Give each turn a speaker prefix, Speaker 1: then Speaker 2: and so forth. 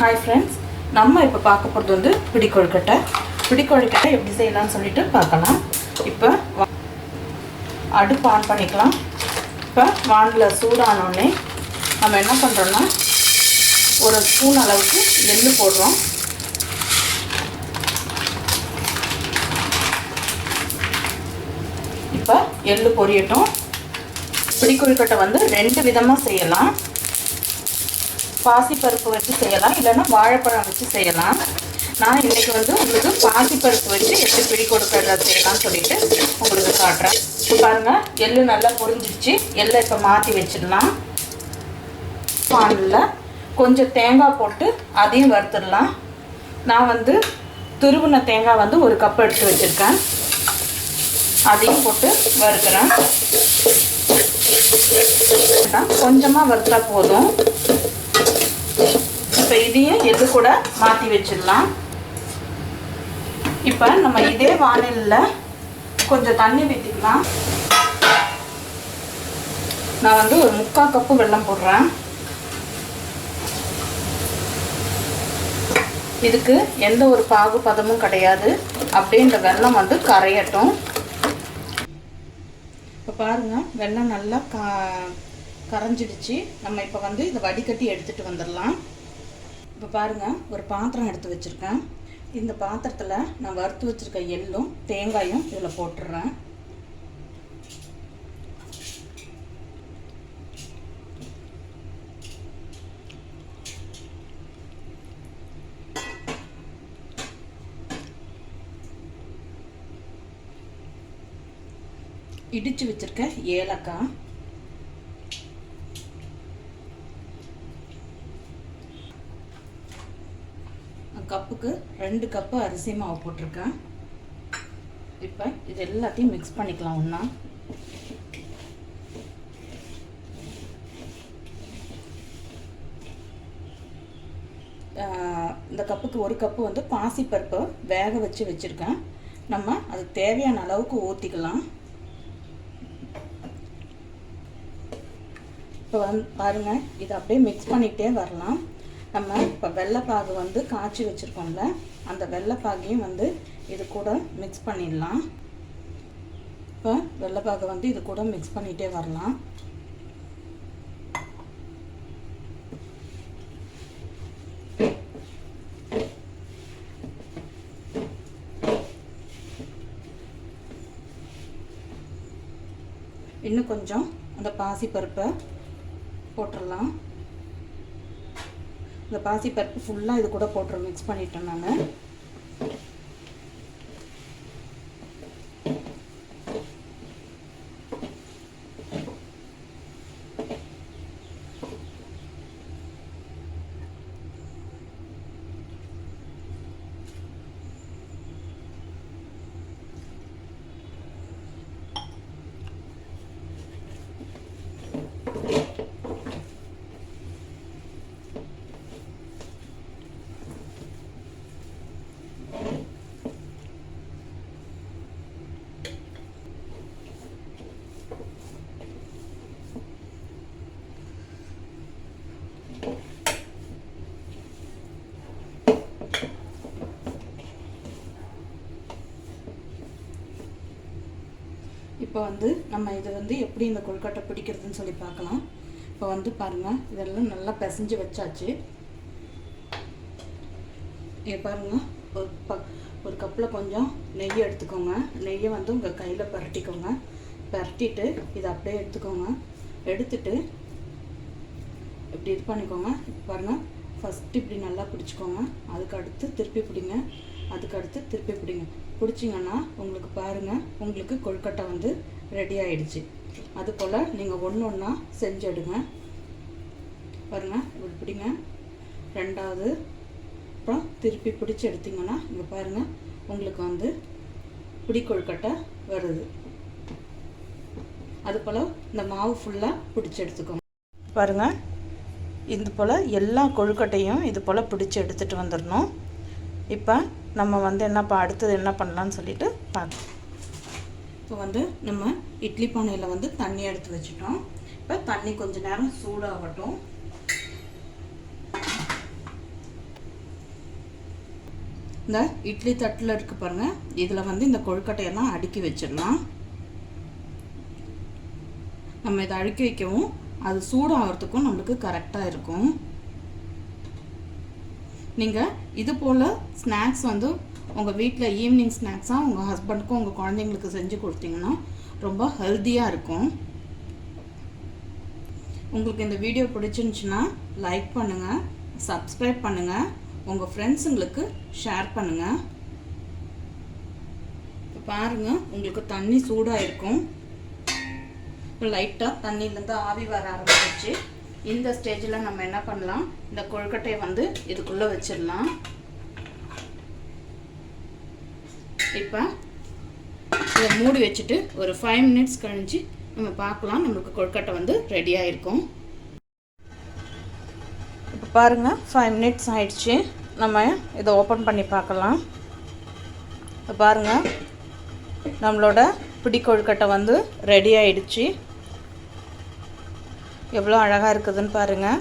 Speaker 1: Hi friends நம்ம இப்போ பார்க்க போகிறது வந்து பிடிக்கொழுக்கட்டை. பிடிக்கொழுக்கட்டை எப்படி செய்யலாம்னு சொல்லிட்டு பார்க்கலாம். இப்போ அடுப்பு ஆன் பண்ணிக்கலாம். இப்போ வானில் சூடானோடனே நம்ம என்ன பண்ணுறோன்னா ஒரு ஸ்பூன் அளவுக்கு எள்ளு போடுறோம். இப்போ எள்ளு பொரியட்டும். பிடிக்கொழுக்கட்டை வந்து ரெண்டு விதமாக செய்யலாம். பாசிப்பருப்பு வச்சு செய்யலாம். இல்லைன்னா வாழைப்பழம் வச்சு செய்யலாம். நான் இன்றைக்கி வந்து உங்களுக்கு பாசிப்பருப்பு வச்சு எப்படி பிடி கொடுக்கறத செய்யலாம்னு சொல்லிட்டு உங்களுக்கு காட்டுறேன். இப்போ பாருங்கள் எள்ளு நல்லா பொறிஞ்சிச்சு எள்ளை இப்போ மாற்றி வச்சிடலாம். பானில் கொஞ்சம் தேங்காய் போட்டு அதையும் வறுத்துடலாம். நான் வந்து துருவின தேங்காய் வந்து ஒரு கப் எடுத்து வச்சுருக்கேன். அதையும் போட்டு வறுக்கிறேன். கொஞ்சமாக வறுத்தா போதும். இப்போ இதையும் எது கூட மாற்றி வச்சிடலாம். இப்போ நம்ம இதே வானிலில் கொஞ்சம் தண்ணி ஊற்றிக்கலாம் நான் வந்து ஒரு முக்கால் கப்பு வெள்ளம் போடுறேன். இதுக்கு எந்த ஒரு பாகு பதமும் கிடையாது. அப்படியே இந்த வெள்ளம் வந்து கரையட்டும். இப்போ பாருங்க வெள்ளம் நல்லா கா கரைஞ்சிடுச்சு. நம்ம இப்போ வந்து இதை வடிகட்டி எடுத்துகிட்டு வந்துடலாம். இப்போ பாருங்க ஒரு பாத்திரம் எடுத்து வச்சுருக்கேன். இந்த பாத்திரத்தில் நான் வறுத்து வச்சுருக்க எள்ளும் தேங்காயும் இதில் போட்டுடுறேன் இடித்து வச்சுருக்க ஏலக்காய் கப்புக்கு ரெண்டு கப்பு அரிசி மாவு போட்டிருக்கேன். இப்போ இது எல்லாத்தையும் மிக்ஸ் பண்ணிக்கலாம் ஒன்றா இந்த கப்புக்கு ஒரு கப்பு வந்து பாசிப்பருப்பு வேக வச்சு வச்சுருக்கேன். நம்ம அது தேவையான அளவுக்கு ஊற்றிக்கலாம் இப்போ வந்து பாருங்கள் இதை அப்படியே மிக்ஸ் பண்ணிக்கிட்டே வரலாம். நம்ம இப்போ வெள்ளைப்பாகு வந்து காய்ச்சி வச்சுருக்கோம்ல அந்த வெள்ளைப்பாகையும் வந்து இது கூட மிக்ஸ் பண்ணிடலாம். இப்போ வெள்ளைப்பாகை வந்து இது கூட மிக்ஸ் பண்ணிகிட்டே வரலாம். இன்னும் கொஞ்சம் அந்த பாசி பருப்பை போட்டுடலாம். இந்த பாசி பருப்பு ஃபுல்லாக இது கூட போட்டுரு மிக்ஸ் பண்ணிட்டோம் நாங்கள் இப்போ வந்து நம்ம இதை வந்து எப்படி இந்த கொழுக்கட்டை பிடிக்கிறதுன்னு சொல்லி பார்க்கலாம். இப்போ வந்து பாருங்கள் இதெல்லாம் நல்லா பிசைஞ்சு வச்சாச்சு. இங்கே பாருங்கள் ஒரு ப ஒரு கப்பில் கொஞ்சம் நெய் எடுத்துக்கோங்க. நெய்யை வந்து உங்கள் கையில் பரட்டிக்கோங்க. பரட்டிட்டு இதை அப்படியே எடுத்துக்கோங்க. எடுத்துட்டு இப்படி இது பண்ணிக்கோங்க. இப்போ பாருங்கள் ஃபஸ்ட்டு இப்படி நல்லா பிடிச்சிக்கோங்க. அதுக்கு அடுத்து திருப்பி பிடிங்க. அதுக்கு அடுத்து திருப்பி பிடிங்க. பிடிச்சிங்கன்னா உங்களுக்கு பாருங்கள் உங்களுக்கு கொழுக்கட்டை வந்து ரெடி ஆயிடுச்சு. அது போல் நீங்கள் ஒன்று ஒன்றா செஞ்சு எடுங்க பாருங்கள் இப்படி பிடிங்க. ரெண்டாவது அப்புறம் திருப்பி பிடிச்சி எடுத்திங்கன்னா இங்கே பாருங்கள் உங்களுக்கு வந்து பிடி கொழுக்கட்டை வருது. அது போல் இந்த மாவு ஃபுல்லாக பிடிச்சி எடுத்துக்கோங்க. பாருங்கள் இது போல் எல்லா கொழுக்கட்டையும் இது போல் பிடிச்சி எடுத்துகிட்டு வந்துடணும். இப்போ நம்ம வந்து என்னப்பா அடுத்தது என்ன பண்ணலான்னு சொல்லிட்டு பார்க்கலாம் இப்போ வந்து நம்ம இட்லி பானையில் வந்து தண்ணி எடுத்து வச்சுட்டோம். இப்போ தண்ணி கொஞ்ச நேரம் சூடாகட்டும். இந்த இட்லி தட்டில் இருக்கு பாருங்க. இதில் வந்து இந்த கொழுக்கட்டையெல்லாம் அடுக்கி வச்சிடலாம். நம்ம இதை அடுக்கி வைக்கவும் அது சூடாகிறதுக்கும் நம்மளுக்கு கரெக்டாக இருக்கும். நீங்கள் இது போல் ஸ்நாக்ஸ் வந்து உங்கள் வீட்டில் ஈவினிங் ஸ்நாக்ஸாக உங்கள் ஹஸ்பண்டுக்கும் உங்கள் குழந்தைங்களுக்கு செஞ்சு கொடுத்தீங்கன்னா ரொம்ப ஹெல்த்தியாக இருக்கும். உங்களுக்கு இந்த வீடியோ பிடிச்சிருந்துச்சுன்னா லைக் பண்ணுங்கள் சப்ஸ்கிரைப் பண்ணுங்கள் உங்கள் ஃப்ரெண்ட்ஸுங்களுக்கு ஷேர் பண்ணுங்கள் இப்போ பாருங்கள் உங்களுக்கு தண்ணி சூடாக இருக்கும் இப்போ லைட்டாக தண்ணியிலேருந்து ஆவி வர ஆரம்பிச்சிச்சு இந்த ஸ்டேஜில் நம்ம என்ன பண்ணலாம்? இந்த கொழுக்கட்டையை வந்து இதுக்குள்ளே வச்சிடலாம். இப்போ இதை மூடி வச்சுட்டு ஒரு ஃபைவ் மினிட்ஸ் கழிஞ்சு நம்ம பார்க்கலாம் நம்மளுக்கு கொழுக்கட்டை வந்து ரெடி ஆகிருக்கும் இப்போ பாருங்கள் ஃபைவ் மினிட்ஸ் ஆயிடுச்சு. நம்ம இதை ஓப்பன் பண்ணி பார்க்கலாம். இப்போ பாருங்கள் நம்மளோட பிடி கொழுக்கட்டை வந்து ரெடி ஆயிடுச்சு. எவ்வளோ அழகாக இருக்குதுன்னு பாருங்கள்